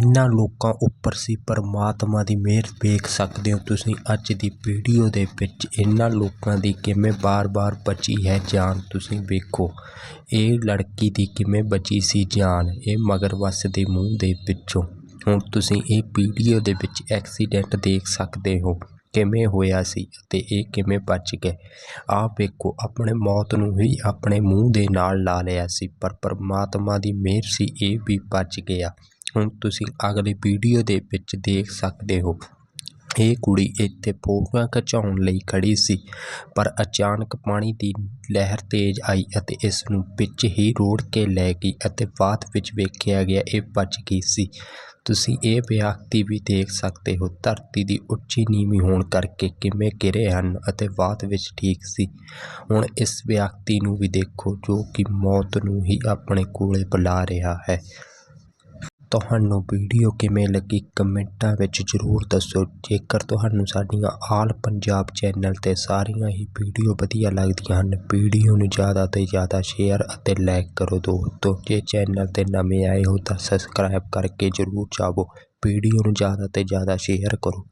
ਇਹਨਾਂ ਲੋਕਾਂ ਉੱਪਰ ਸੀ। ਪਰਮਾਤਮਾ ਦੀ ਮਿਹਰ ਵੇਖ ਸਕਦੇ ਹੋ ਤੁਸੀਂ। ਅੱਜ ਦੀ ਵੀਡੀਓ ਦੇ ਵਿੱਚ ਇਹਨਾਂ ਲੋਕਾਂ ਦੀ ਕਿਵੇਂ ਬਾਰ-ਬਾਰ ਬਚੀ ਹੈ ਜਾਨ ਤੁਸੀਂ ਵੇਖੋ। ਇਹ ਲੜਕੀ ਦੀ ਕਿਵੇਂ ਬਚੀ ਸੀ ਜਾਨ। ਇਹ ਮਗਰਮੱਛ ਦੇ ਮੂੰਹ ਦੇ ਵਿੱਚੋਂ ਹੁਣ ਤੁਸੀਂ ਇਹ ਵੀਡੀਓ ਦੇ ਵਿੱਚ ਐਕਸੀਡੈਂਟ ਦੇਖ ਸਕਦੇ ਹੋ। ਕਿਵੇਂ ਹੋਇਆ ਸੀ ਅਤੇ ਇਹ ਕਿਵੇਂ ਬਚ ਗਏ। ਆਪ ਵੇਖੋ, ਆਪਣੇ ਮੌਤ ਨੂੰ ਹੀ ਆਪਣੇ ਮੂੰਹ ਦੇ ਨਾਲ ਲਾ ਲਿਆ ਸੀ। ਪਰ ਪਰਮਾਤਮਾ ਦੀ ਮਿਹਰ ਸੀ, ਇਹ ਵੀ ਬਚ ਗਿਆ। ਹੁਣ ਤੁਸੀਂ ਅਗਲੀ ਵੀਡੀਓ ਦੇ ਵਿੱਚ ਦੇਖ ਸਕਦੇ ਹੋ। ਇਹ ਕੁੜੀ ਇੱਥੇ ਫੋਟੋਆਂ ਖਿਚਾਉਣ ਲਈ ਖੜ੍ਹੀ ਸੀ, ਪਰ ਅਚਾਨਕ ਪਾਣੀ ਦੀ ਲਹਿਰ ਤੇਜ਼ ਆਈ ਅਤੇ ਇਸ ਨੂੰ ਵਿੱਚ ਹੀ ਰੋੜ ਕੇ ਲੈ ਗਈ ਅਤੇ ਬਾਅਦ ਵਿੱਚ ਵੇਖਿਆ ਗਿਆ ਇਹ ਬਚ ਗਈ ਸੀ। ਤੁਸੀਂ ਇਹ ਵਿਅਕਤੀ ਵੀ ਦੇਖ ਸਕਦੇ ਹੋ, ਧਰਤੀ ਦੀ ਉੱਚੀ ਨੀਵੀਂ ਹੋਣ ਕਰਕੇ ਕਿਵੇਂ ਗਿਰੇ ਹਨ ਅਤੇ ਬਾਅਦ ਵਿੱਚ ਠੀਕ ਸੀ। ਹੁਣ ਇਸ ਵਿਅਕਤੀ ਨੂੰ ਵੀ ਦੇਖੋ ਜੋ ਕਿ ਮੌਤ ਨੂੰ ਹੀ ਆਪਣੇ ਕੋਲੇ ਬੁਲਾ ਰਿਹਾ ਹੈ। ਤੁਹਾਨੂੰ ਵੀਡੀਓ ਕਿਵੇਂ ਲੱਗੀ ਕਮੈਂਟਾਂ ਵਿੱਚ ਜ਼ਰੂਰ ਦੱਸੋ ਜੇਕਰ ਤੁਹਾਨੂੰ ਸਾਡੀਆਂ ਆਲ ਪੰਜਾਬ ਚੈਨਲ ਤੇ ਸਾਰੀਆਂ ਹੀ ਵੀਡੀਓ ਵਧੀਆ ਲੱਗਦੀਆਂ ਹਨ, ਵੀਡੀਓ ਨੂੰ ਜ਼ਿਆਦਾ ਤੋਂ ਜ਼ਿਆਦਾ ਸ਼ੇਅਰ ਅਤੇ ਲਾਈਕ ਕਰੋ ਦੋਸਤੋ। ਜੇ ਚੈਨਲ ਤੇ ਨਵੇਂ ਆਏ ਹੋ ਤਾਂ ਸਬਸਕ੍ਰਾਈਬ ਕਰਕੇ ਜ਼ਰੂਰ ਜਾਵੋ। ਵੀਡੀਓ ਨੂੰ ਜ਼ਿਆਦਾ ਤੋਂ ਜ਼ਿਆਦਾ ਸ਼ੇਅਰ ਕਰੋ।